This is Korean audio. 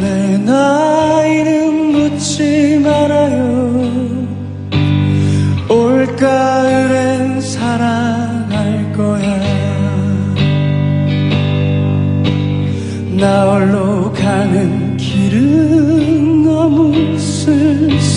내 나이는 묻지 말아요. 올가을엔 사랑할 거야. 나 홀로 가는 길은 너무 쓸쓸해.